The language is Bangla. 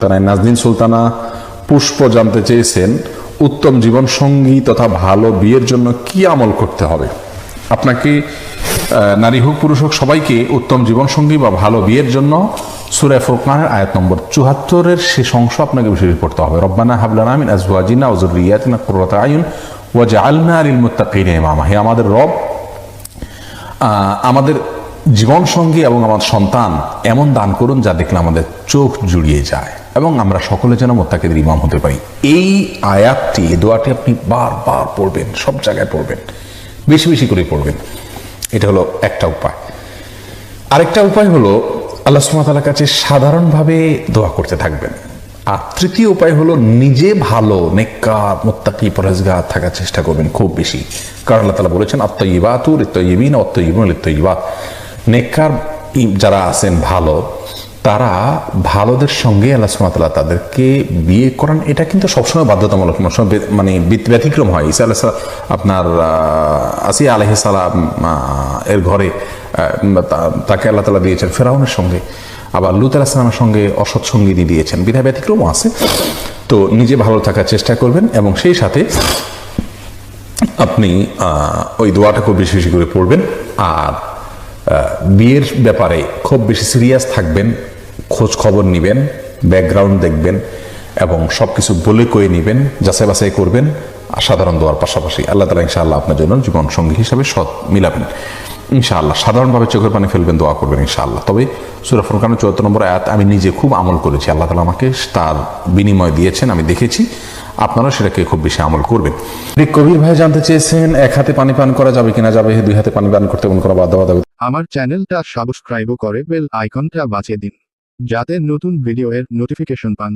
তারা নাজনীন সুলতানা। পুষ্প জানতে চেয়েছেন, উত্তম জীবন সঙ্গী তথা ভালো বিয়ের জন্য কি আমল করতে হবে? আপনাকে নারী হোক, পুরুষ হোক, সবাইকে উত্তম জীবন সঙ্গী বা ভালো বিয়ের জন্য সুরায় ফুরকানের আয়াত নম্বর চুহাত্তরের শেষ অংশ আপনাকে বেশি পড়তে হবে। রব্বানা হাবলানা মিন আজওয়াজিনা ওয়া যুররিয়াতিনা কুররাতা আয়ুন ওয়া জাআলনা লিল মুত্তাকিনা ইমামা। হে আমাদের রব আমাদের জীবন সঙ্গী এবং আমার সন্তান এমন দান করুন যা দেখলে আমাদের চোখ জুড়িয়ে যায় এবং আমরা সকলে যেন মোত্তাকিদের ইমাম হতে পারি। এই আয়াতটি দোয়াটি আপনি বারবার পড়বেন, সব জায়গায় পড়বেন, বেশি বেশি করে পড়বেন। এটা হলো একটা উপায়। আরেকটা উপায় হলো, আল্লাহ সুমাতালার কাছে সাধারণভাবে দোয়া করতে থাকবেন। আর তৃতীয় উপায় হলো, নিজে ভালো, নেককার, মোত্তাকি পরেজগার থাকার চেষ্টা করবেন খুব বেশি। কারণ আল্লাহ তালা বলেছেন আত্মইবাতুর ইত্তইবিন অত্তইবুন ইত্তইবা নেককার যারা আছেন ভালো, তারা ভালোদের সঙ্গে আল্লাহ সুমাতাল্লাহ তাদেরকে বিয়ে করান, এটা কিন্তু সবসময় বাধ্যতামূলক মানে ব্যতিক্রম হয়। ইসা আলাহ আপনার আসিয়া আলহ সালাম এর ঘরে তাকে আল্লাহ তালা দিয়েছেন ফেরাউনের সঙ্গে। আবার লুত আলাহিসামের সঙ্গে অসৎ সঙ্গিনী দিয়েছেন। বিধা ব্যতিক্রমও আছে। তো নিজে ভালো থাকার চেষ্টা করবেন এবং সেই সাথে আপনি ওই দোয়াটা খুব বেশি বেশি করে পড়বেন। আর বিয়ের ব্যাপারে খুব বেশি সিরিয়াস থাকবেন, খোঁজ খবর নিবেন ব্যাকগ্রাউন্ড দেখবেন এবং সব কিছু বলে কয়ে নিবেন, যাচাই বাছাই করবেন আর সাধারণ দোয়ার পাশাপাশি আল্লাহ তালা ইনশাআল্লাহ আপনার জন্য জীবন সঙ্গী হিসাবে সৎ মিলাবেন। ইনশাআল্লাহ সাধারণভাবে চোখের পানি ফেলবেন, দোয়া করবেন ইনশাআল্লাহ। তবে সুরা ফুরকানের চুয়াত্তর নম্বর আয়াত, আমি নিজে খুব আমল করেছি। আল্লাহ তালা আমাকে তার বিনিময় দিয়েছেন, আমি দেখেছি। আপনারা সেটাকে খুব বেশি আমল করবেন। কবির ভাই জানতে চেয়েছেন এক হাতে পানি পান করা যাবে কিনা যাবে দুই হাতে পানি পান করতে কোনো বাধ্যবাধক বাধ্যবাধকতা আমার চ্যানেলটা সাবস্ক্রাইব করে বেল আইকনটা বাঁচিয়ে দিন যাতে নতুন ভিডিও এর নোটিফিকেশন পান।